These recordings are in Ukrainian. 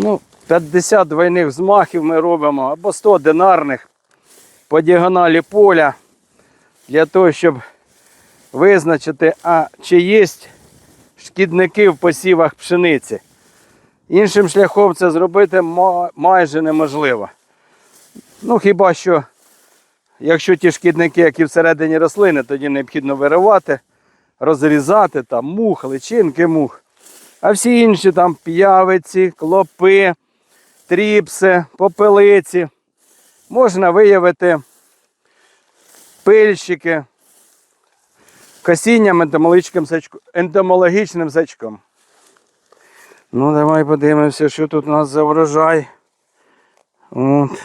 Ну, 50 двойних взмахів ми робимо або 100 динарних по діагоналі поля для того, щоб визначити, а чи є шкідники в посівах пшениці. Іншим шляхом це зробити майже неможливо. Ну, хіба що, якщо ті шкідники, які всередині рослини, тоді необхідно виривати, розрізати там мух, личинки мух. А всі інші там п'явиці, клопи, тріпси, попелиці. Можна виявити пильщики косінням ентомологічним сачком. Ну, давай подивимося, що тут у нас за врожай. От.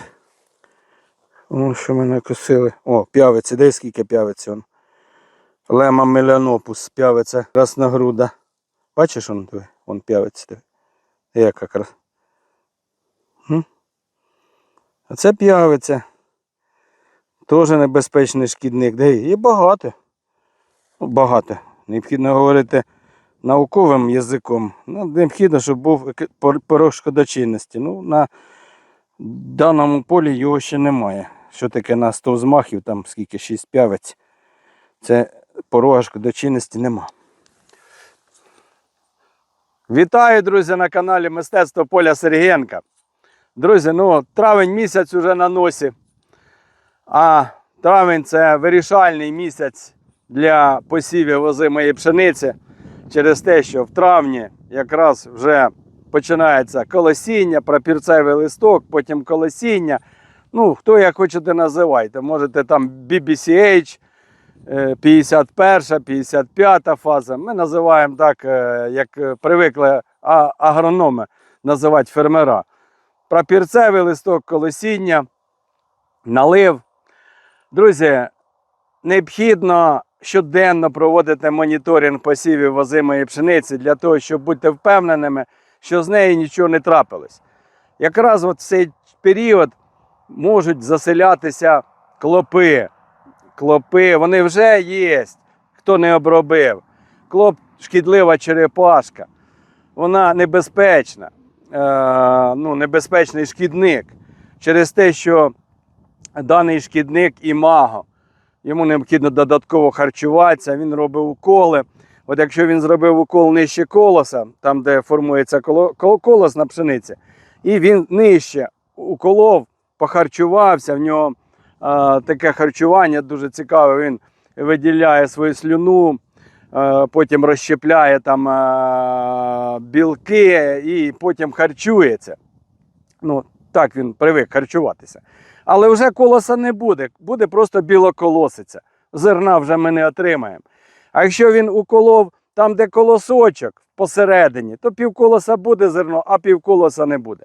О, що ми накосили. О, п'явиці, де скільки п'явиці. Лема мелянопус, п'явиця красногруда. Бачиш он диви? Вон п'явиться. диви. Яка крас. М? А це п'явиця. Теж небезпечний шкідник. Де є багато. Ну, багато. Необхідно говорити науковим язиком. Ну, необхідно, щоб був порог шкодочинності. Ну, на даному полі його ще немає. Що таке на 100 взмахів, там скільки 6 п'явиць. Це порога шкодочинності нема. Вітаю, друзі, на каналі Мистецтво Поля Сергієнка. Друзі, ну травень місяць уже на носі. А травень це вирішальний місяць для посівів озимої пшениці через те, що в травні якраз вже починається колосіння, пропірцевий листок, потім колосіння. Ну, хто як хочете називайте. Можете там BBCH, 51, 55 фаза. Ми називаємо так, е, як е, привикли агрономи називати фермера. Пропірцевий листок колосіння, налив. Друзі, необхідно щоденно проводити моніторинг посівів озимої пшениці для того, щоб бути впевненими, що з нею нічого не трапилось. Якраз в цей період можуть заселятися клопи. Клопи, вони вже є, хто не обробив. Клоп шкідлива черепашка. Вона небезпечна, е, ну, небезпечний шкідник через те, що даний шкідник імаго. Йому необхідно додатково харчуватися, він робить уколи. От якщо він зробив укол нижче колоса, там де формується колос на пшениці, і він нижче уколов, похарчувався, в нього таке харчування дуже цікаве. Він виділяє свою слюну, потім розщепляє там білки і потім харчується. Ну, так він привик харчуватися. Але вже колоса не буде, буде просто білоколосиця. Зерна вже ми не отримаємо. А якщо він уколов там, де колосочок посередині, то півколоса буде зерно, а півколоса не буде.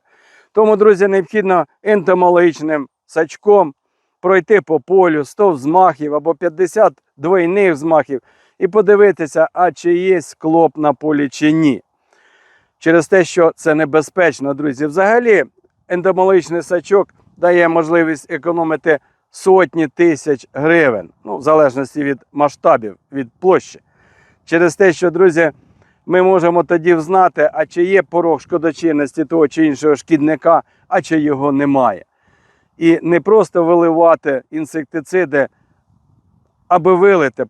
Тому, друзі, необхідно ентомологічним сачком пройти по полю 100 взмахів або 50 двойних взмахів і подивитися, а чи є клоп на полі чи ні. Через те, що це небезпечно, друзі. Взагалі, ентомологічний сачок дає можливість економити сотні тисяч гривень, ну, в залежності від масштабів, від площі. Через те, що, друзі, ми можемо тоді взнати, а чи є порог шкодочинності того чи іншого шкідника, а чи його немає. І не просто виливати інсектициди, аби вилити,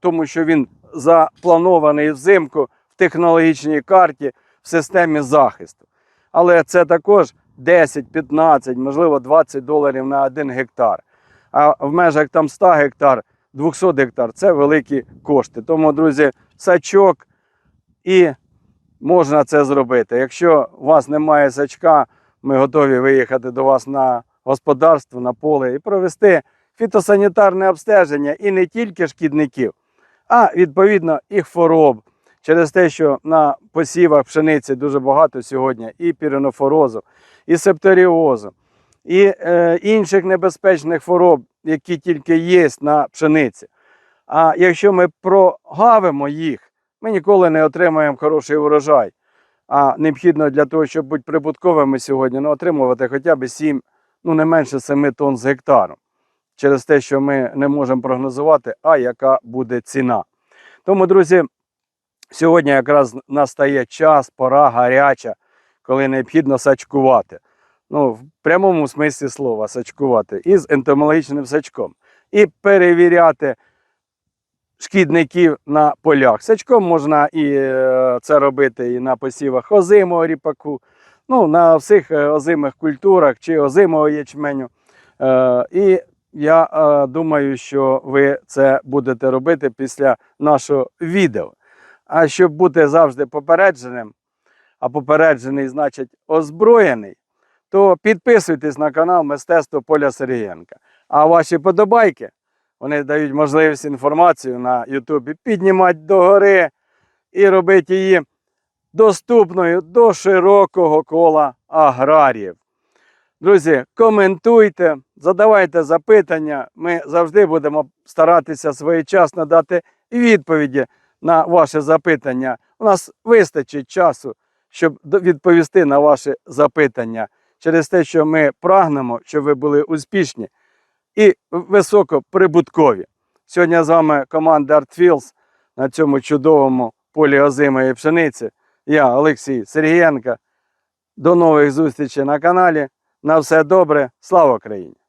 тому, що він запланований взимку в технологічній карті в системі захисту. Але це також 10, 15, можливо, 20 доларів на один гектар. А в межах там 100 гектар, 200 гектар це великі кошти. Тому, друзі, сачок і можна це зробити. Якщо у вас немає сачка, ми готові виїхати до вас на господарство, на поле і провести фітосанітарне обстеження і не тільки шкідників, а відповідно і хвороб. Через те, що на посівах пшениці дуже багато сьогодні і піренофорозу, і септоріозу, і е, інших небезпечних хвороб, які тільки є на пшениці. А якщо ми прогавимо їх, ми ніколи не отримаємо хороший урожай. А необхідно для того, щоб бути прибутковими сьогодні, ну, отримувати хоча б 7, ну не менше 7 тонн з гектару. Через те, що ми не можемо прогнозувати, а яка буде ціна. Тому, друзі, сьогодні якраз настає час, пора гаряча, коли необхідно сачкувати. Ну, в прямому смислі слова сачкувати із ентомологічним сачком. І перевіряти шкідників на полях. Сачком можна і е, це робити і на посівах озимого ріпаку, ну, на всіх е, озимих культурах чи озимого ячменю. Е, І я е, думаю, що ви це будете робити після нашого відео. А щоб бути завжди попередженим, а попереджений значить озброєний, то підписуйтесь на канал Мистецтво Поля Сергієнка. А ваші подобайки вони дають можливість інформацію на Ютубі піднімати догори і робити її доступною до широкого кола аграріїв. Друзі, коментуйте, задавайте запитання. Ми завжди будемо старатися своєчасно дати відповіді на ваші запитання. У нас вистачить часу, щоб відповісти на ваші запитання через те, що ми прагнемо, щоб ви були успішні і високоприбуткові. Сьогодні з вами команда ArtFields на цьому чудовому полі озимої пшениці. Я Олексій Сергієнко. До нових зустрічей на каналі. На все добре. Слава Україні!